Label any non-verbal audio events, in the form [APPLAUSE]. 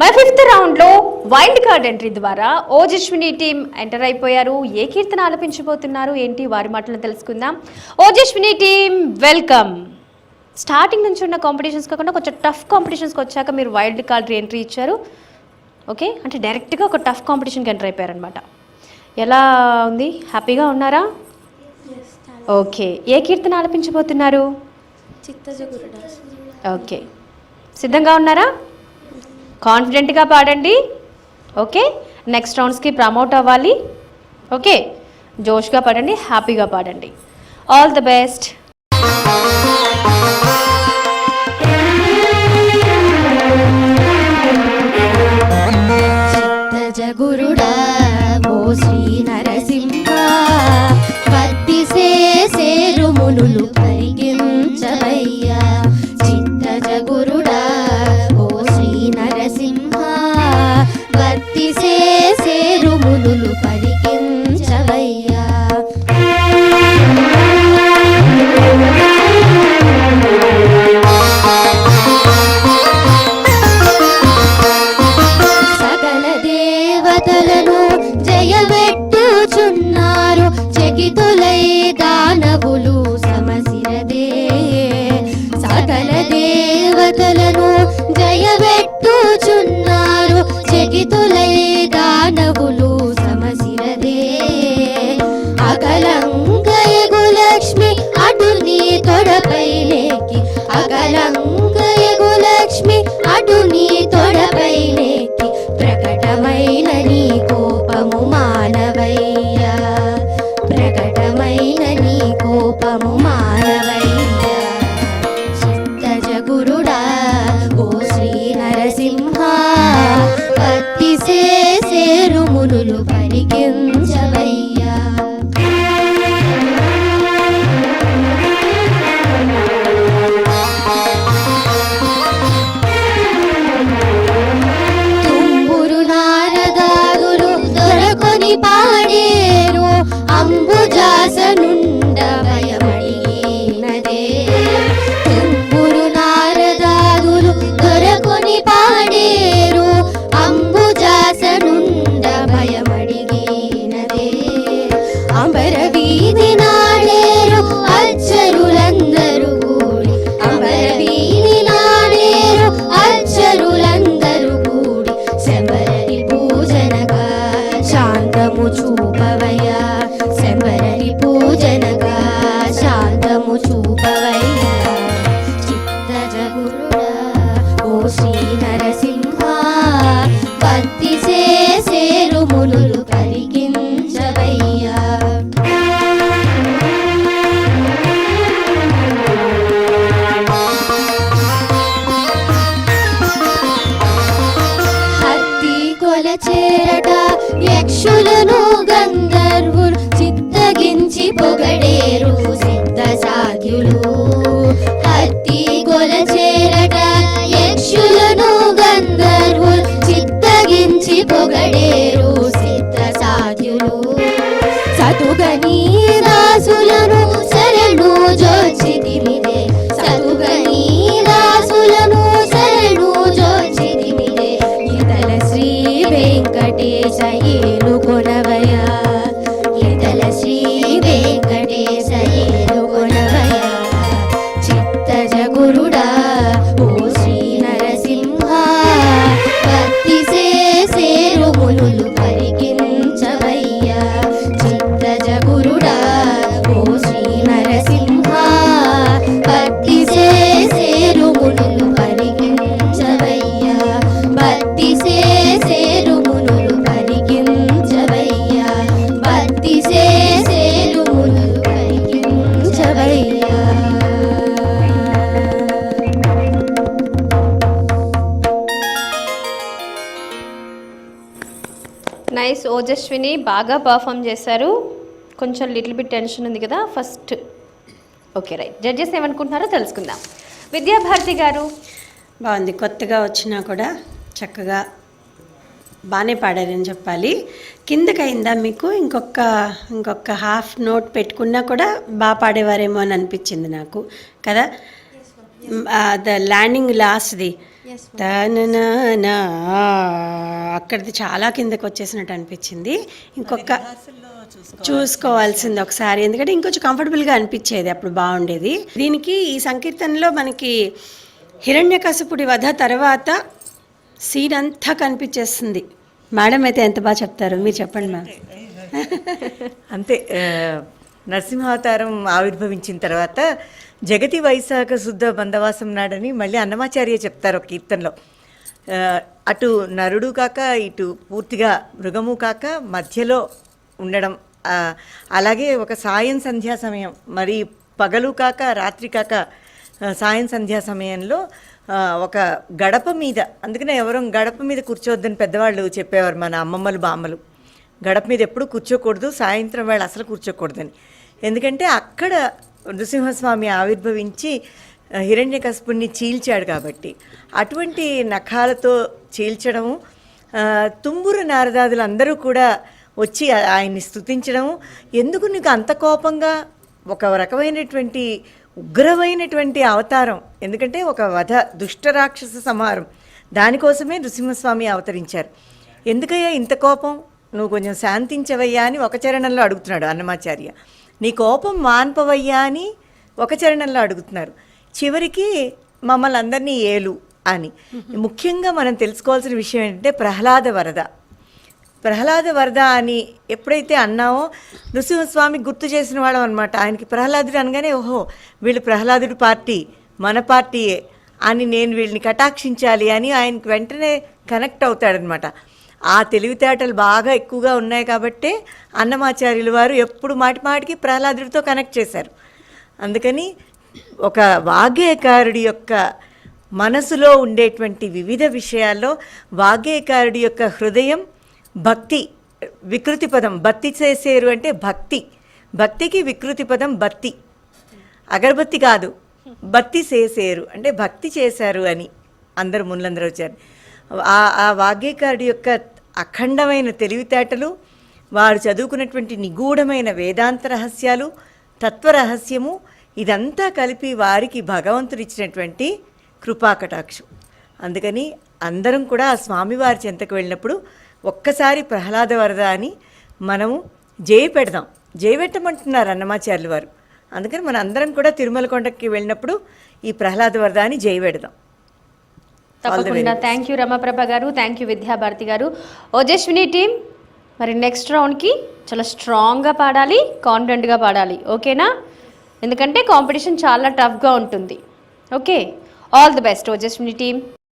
మరి ఫిఫ్త్ రౌండ్లో wild card entry ద్వారా ఓజస్విని టీం ఎంటర్ అయిపోయారు. ఏ కీర్తన ఆలపించబోతున్నారు ఏంటి? వారి మాటలను తెలుసుకుందాం. Ojaswini team welcome. స్టార్టింగ్ నుంచి ఉన్న కాంపిటీషన్స్ కాకుండా కొంచెం టఫ్ కాంపిటీషన్స్కి వచ్చాక మీరు వైల్డ్ కార్డ్ ఎంట్రీ ఇచ్చారు. ఓకే? అంటే డైరెక్ట్గా ఒక టఫ్ కాంపిటీషన్కి ఎంటర్ అయిపోయారనమాట ఎలా ఉంది? హ్యాపీగా ఉన్నారా? ఓకే. ఏ కీర్తన ఆలపించబోతున్నారు? ఓకే. సిద్ధంగా ఉన్నారా? కాన్ఫిడెంట్గా పాడండి. ఓకే? నెక్స్ట్ రౌండ్స్కి ప్రమోట్ అవ్వాలి. ఓకే? జోష్గా పాడండి హ్యాపీగా పాడండి. All the best. তোলে నైస్ ఓజస్విని బాగా పర్ఫామ్ చేశారు. కొంచెం లిటిల్ బిట్ టెన్షన్ ఉంది కదా ఫస్ట్ ఓకే రైట్ జడ్జెస్ ఏమనుకుంటున్నారో తెలుసుకుందాం. విద్యాభారతి గారు. బాగుంది. కొత్తగా వచ్చినా కూడా చక్కగా బాగానే పాడారని చెప్పాలి. కిందకి అయిందా మీకు? ఇంకొక ఇంకొక హాఫ్ నోట్ పెట్టుకున్నా కూడా బాగా పాడేవారేమో అని అనిపించింది నాకు. కదా? ద ల్యాండింగ్ లాస్ట్ది తననా అక్కడిది చాలా కిందకి వచ్చేసినట్టు అనిపించింది. ఇంకొక చూసుకోవాల్సింది. ఒకసారి. ఎందుకంటే ఇంకొంచెం కంఫర్టబుల్గా అనిపించేది అప్పుడు బాగుండేది. దీనికి ఈ సంకీర్తనలో మనకి హిరణ్యకశపుడి వధ తర్వాత సీన్ అంతా కనిపించేస్తుంది. మేడం అయితే ఎంత బాగా చెప్తారు? మీరు చెప్పండి మ్యామ్ అంతే. [LAUGHS] నరసింహావతారం ఆవిర్భవించిన తర్వాత జగతి వైశాఖ శుద్ధ బంధవాసం నాడని మళ్ళీ అన్నమాచార్య చెప్తారు ఒక కీర్తనలో. అటు నరుడు కాక ఇటు పూర్తిగా మృగము కాక మధ్యలో ఉండడం అలాగే ఒక సాయం సంధ్యా సమయం మరి పగలు కాక రాత్రి కాక సాయం సంధ్యా సమయంలో ఒక గడప మీద అందుకనే ఎవరో గడప మీద కూర్చోవద్దని పెద్దవాళ్ళు చెప్పేవారు మన అమ్మమ్మలు బామ్మలు. గడప మీద ఎప్పుడు కూర్చోకూడదు సాయంత్రం వేళ అసలు కూర్చోకూడదని. ఎందుకంటే అక్కడ నృసింహస్వామి ఆవిర్భవించి హిరణ్యకశపుణ్ణి చీల్చాడు కాబట్టి. అటువంటి నఖాలతో చీల్చడము ఆ, తుంబురు నారదాదులు అందరూ కూడా వచ్చి ఆయన్ని స్తుతించడము ఎందుకు నీకు అంత కోపంగా? ఒక రకమైనటువంటి ఉగ్రమైనటువంటి అవతారం ఎందుకంటే ఒక వధ దుష్ట రాక్షస సంహారం దానికోసమే నృసింహస్వామి అవతరించారు. ఎందుకయ్యా ఇంత కోపం? నువ్వు కొంచెం శాంతించవయ్యా అని ఒక చరణంలో అడుగుతున్నాడు అన్నమాచార్య. నీ కోపం మాన్పవయ్యా అని ఒక చరణంలో అడుగుతున్నారు. చివరికి మమ్మల్ని అందరినీ ఏలు అని. ముఖ్యంగా మనం తెలుసుకోవాల్సిన విషయం ఏంటంటే ప్రహ్లాద వరద. ప్రహ్లాద వరద అని ఎప్పుడైతే అన్నామో నృసింహస్వామి గుర్తు చేసిన వాళ్ళం అనమాట ఆయనకి ప్రహ్లాదుడు అనగానే ఓహో వీళ్ళు ప్రహ్లాదుడు పార్టీ మన పార్టీయే అని నేను వీళ్ళని కటాక్షించాలి అని ఆయనకు వెంటనే కనెక్ట్ అవుతాడనమాట ఆ తెలివితేటలు బాగా ఎక్కువగా ఉన్నాయి కాబట్టే అన్నమాచార్యులు వారు ఎప్పుడు మాటి మాటికి ప్రహ్లాదుడితో కనెక్ట్ చేశారు. అందుకని ఒక వాగ్గేయకారుడి యొక్క మనసులో ఉండేటువంటి వివిధ విషయాల్లో వాగ్గేయకారుడి యొక్క హృదయం భక్తి వికృతి పదం భక్తి చేసేరు అంటే భక్తి. భక్తికి వికృతి పదం భక్తి. అగరబత్తి కాదు భక్తి చేసేరు అంటే భక్తి చేశారు అని అందరు మున్లందరూ వచ్చారు. ఆ ఆ వాగ్గేకారుడి యొక్క అఖండమైన తెలివితేటలు వారు చదువుకున్నటువంటి నిగూఢమైన వేదాంత రహస్యాలు తత్వరహస్యము ఇదంతా కలిపి వారికి భగవంతుడు ఇచ్చినటువంటి కృపాకటాక్షం. అందుకని అందరం కూడా ఆ స్వామివారి చెంతకు వెళ్ళినప్పుడు ఒక్కసారి ప్రహ్లాద వరద అని మనము జయ పెడదాం. జయ పెట్టమంటున్నారు అన్నమాచార్యులు వారు. అందుకని మన అందరం కూడా తిరుమల కొండకి వెళ్ళినప్పుడు ఈ ప్రహ్లాద వరద అని జయ పెడదాం. తప్పకుండా. థ్యాంక్ యూ రమప్రభ గారు. థ్యాంక్ యూ విద్యాభారతి గారు. ఓజస్విని టీం మరి నెక్స్ట్ రౌండ్కి చాలా స్ట్రాంగ్గా పాడాలి కాన్ఫిడెంట్గా పాడాలి. ఓకేనా ఎందుకంటే కాంపిటీషన్ చాలా టఫ్గా ఉంటుంది. Okay all the best Ojaswini team